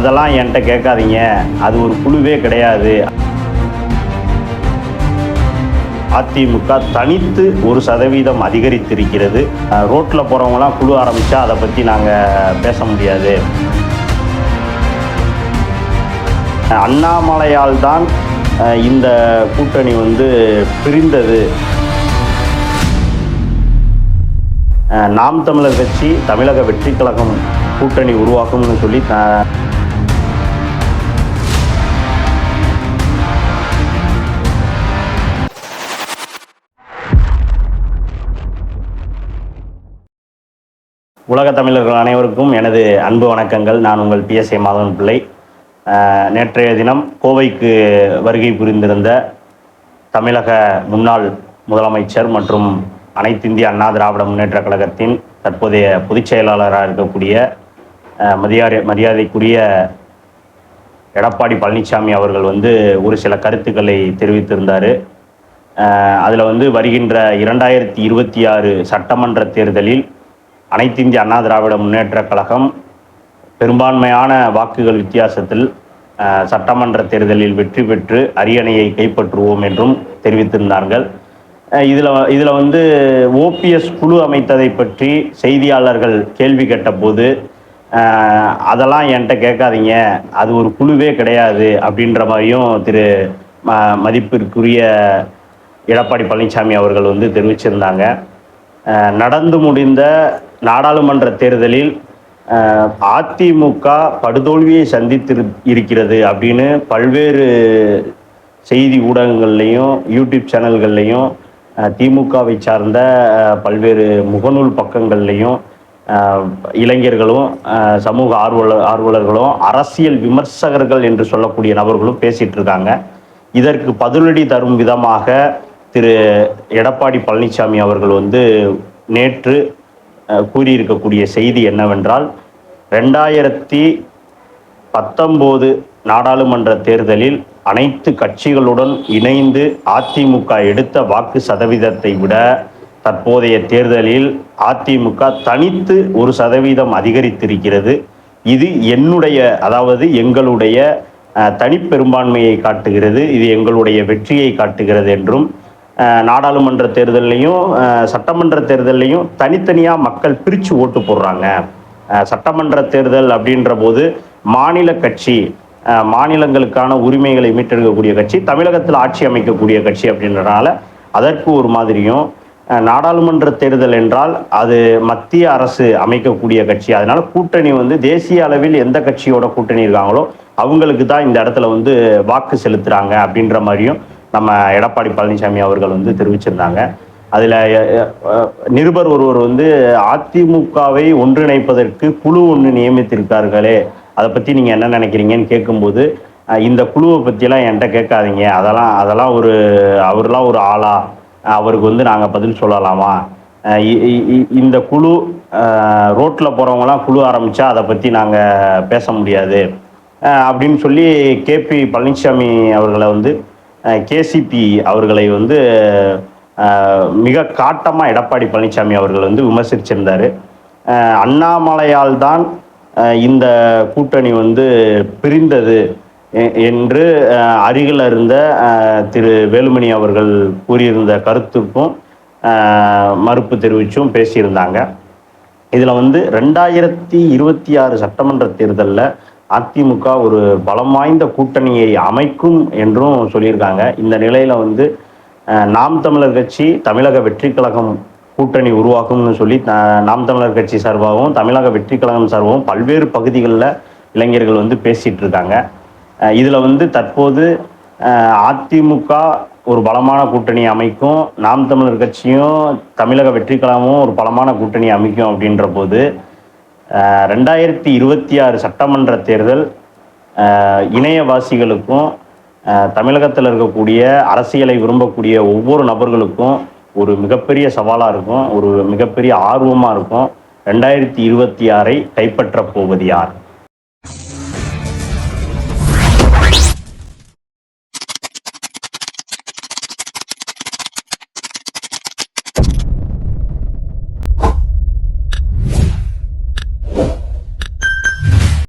அதெல்லாம் என்கிட்ட கேட்காதீங்க. அது ஒரு குழுவே கிடையாது. அதிமுக தனித்து ஒரு சதவீதம் அதிகரித்திருக்கிறது. ரோட்டில் போகிறவங்களாம் குழு ஆரம்பித்தா அதை பற்றி நாங்கள் பேச முடியாது. அண்ணாமலையால் தான் இந்த கூட்டணி வந்து பிரிந்தது. நாம் தமிழர் கட்சி தமிழக வெற்றி கழகம் கூட்டணி உருவாக்கும்னு சொல்லி உலக தமிழர்கள் அனைவருக்கும் எனது அன்பு வணக்கங்கள். நான் உங்கள் பிஎஸ்ஏ மாதவன் பிள்ளை நேற்றைய தினம் கோவைக்கு வருகை புரிந்திருந்த தமிழக முன்னாள் முதலமைச்சர் மற்றும் அனைத்திந்திய அண்ணா திராவிட முன்னேற்ற கழகத்தின் தற்போதைய பொதுச் செயலாளராக இருக்கக்கூடிய மரியாதை மரியாதைக்குரிய எடப்பாடி பழனிசாமி அவர்கள் வந்து ஒரு சில கருத்துக்களை தெரிவித்திருந்தார். அதில் வந்து வருகின்ற இரண்டாயிரத்தி இருபத்தி ஆறு சட்டமன்ற தேர்தலில் அனைத்து இந்திய அண்ணா திராவிட முன்னேற்றக் கழகம் பெரும்பான்மையான வாக்குகள் வித்தியாசத்தில் சட்டமன்ற தேர்தலில் வெற்றி பெற்று அரியணையை கைப்பற்றுவோம் என்றும் தெரிவித்திருந்தார்கள். இதில் இதில் வந்து ஓபிஎஸ் குழு அமைத்ததை பற்றி செய்தியாளர்கள் கேள்வி கேட்டபோது அதெல்லாம் என்கிட்ட கேட்காதீங்க அது ஒரு குழுவே கிடையாது அப்படின்ற மாதிரியும் திரு ம மதிப்பிற்குரிய எடப்பாடி பழனிசாமி அவர்கள் வந்து தெரிவிச்சிருந்தாங்க. நடந்து முடிந்த நாடாளுமன்ற தேர்தலில் அதிமுக படுதோல்வியை சந்தித்து இருக்கிறது அப்படின்னு பல்வேறு செய்தி ஊடகங்கள்லையும் யூடியூப் சேனல்கள்லையும் திமுகவை சார்ந்த பல்வேறு முகநூல் பக்கங்கள்லையும் இளைஞர்களும் சமூக ஆர்வலர் ஆர்வலர்களும் அரசியல் விமர்சகர்கள் என்று சொல்லக்கூடிய நபர்களும் பேசிகிட்டு இருக்காங்க. இதற்கு பதிலடி தரும் விதமாக திரு எடப்பாடி பழனிசாமி அவர்கள் வந்து நேற்று கூறியிருக்கக்கூடிய செய்தி என்னவென்றால் ரெண்டாயிரத்தி பத்தொம்போது நாடாளுமன்ற தேர்தலில் அனைத்து கட்சிகளுடன் இணைந்து அதிமுக எடுத்த வாக்கு சதவீதத்தை விட தற்போதைய தேர்தலில் அதிமுக தனித்து ஒரு சதவீதம் அதிகரித்திருக்கிறது. இது என்னுடைய அதாவது எங்களுடைய தனிப்பெரும்பான்மையை காட்டுகிறது. இது எங்களுடைய வெற்றியை காட்டுகிறது என்றும் நாடாளுமன்ற தேர்தல்லையும் சட்டமன்ற தேர்தல்லையும் தனித்தனியாக மக்கள் பிரித்து ஓட்டு போடுறாங்க. சட்டமன்ற தேர்தல் அப்படின்ற போது மாநில கட்சி மாநிலங்களுக்கான உரிமைகளை மீட்டெடுக்கக்கூடிய கட்சி தமிழகத்தில் ஆட்சி அமைக்கக்கூடிய கட்சி அப்படின்றனால அதற்கு ஒரு மாதிரியும் நாடாளுமன்ற தேர்தல் என்றால் அது மத்திய அரசு அமைக்கக்கூடிய கட்சி. அதனால கூட்டணி வந்து தேசிய அளவில் எந்த கட்சியோட கூட்டணி இருக்காங்களோ அவங்களுக்கு தான் இந்த இடத்துல வந்து வாக்கு செலுத்துறாங்க அப்படின்ற மாதிரியும் நம்ம எடப்பாடி பழனிசாமி அவர்கள் வந்து தெரிவிச்சிருந்தாங்க. அதில் நிருபர் ஒருவர் வந்து அதிமுகவை ஒன்றிணைப்பதற்கு குழு ஒன்று நியமித்திருக்கார்களே அதை பற்றி நீங்கள் என்ன நினைக்கிறீங்கன்னு கேட்கும்போது இந்த குழுவை பற்றிலாம் என்கிட்ட கேட்காதீங்க. அதெல்லாம் அதெல்லாம் ஒரு அவர்லாம் ஒரு ஆளா? அவருக்கு வந்து நாங்கள் பதில் சொல்லலாமா? இந்த குழு ரோட்டில் போகிறவங்களாம் குழு ஆரம்பித்தா அதை பற்றி நாங்கள் பேச முடியாது. அப்படின்னு சொல்லி கேபி பழனிசாமி அவர்களை வந்து கேசிபி அவர்களை வந்து மிக காட்டமாக எடப்பாடி பழனிசாமி அவர்கள் வந்து விமர்சிச்சிருந்தார். அண்ணாமலையால் தான் இந்த கூட்டணி வந்து பிரிந்தது என்று அருகில் இருந்த திரு வேலுமணி அவர்கள் கூறியிருந்த கருத்துக்கும் மறுப்பு தெரிவித்தும் பேசியிருந்தாங்க. இதில் வந்து ரெண்டாயிரத்தி இருபத்தி ஆறு சட்டமன்ற தேர்தலில் அதிமுக ஒரு பலம் வாய்ந்த கூட்டணியை அமைக்கும் என்றும் சொல்லியிருக்காங்க. இந்த நிலையில் வந்து நாம் தமிழர் கட்சி தமிழக வெற்றி கழகம் கூட்டணி உருவாக்கும்னு சொல்லி நாம் தமிழர் கட்சி சார்பாகவும் தமிழக வெற்றி கழகம் சார்பாகவும் பல்வேறு பகுதிகளில் இளைஞர்கள் வந்து பேசிகிட்டு இருக்காங்க. இதில் வந்து தற்போது அதிமுக ஒரு பலமான கூட்டணி அமைக்கும் நாம் தமிழர் கட்சியும் தமிழக வெற்றி கழகமும் ஒரு பலமான கூட்டணி அமைக்கும் அப்படின்ற போது ரெண்டாயிரத்தி இருபத்தி ஆறு சட்டமன்ற தேர்தல் இணையவாசிகளுக்கும் தமிழகத்தில் இருக்கக்கூடிய அரசியலை விரும்பக்கூடிய ஒவ்வொரு நபர்களுக்கும் ஒரு மிகப்பெரிய சவாலாக இருக்கும் ஒரு மிகப்பெரிய ஆர்வமாக இருக்கும். ரெண்டாயிரத்தி இருபத்தி ஆறை கைப்பற்றப் போவது யார்?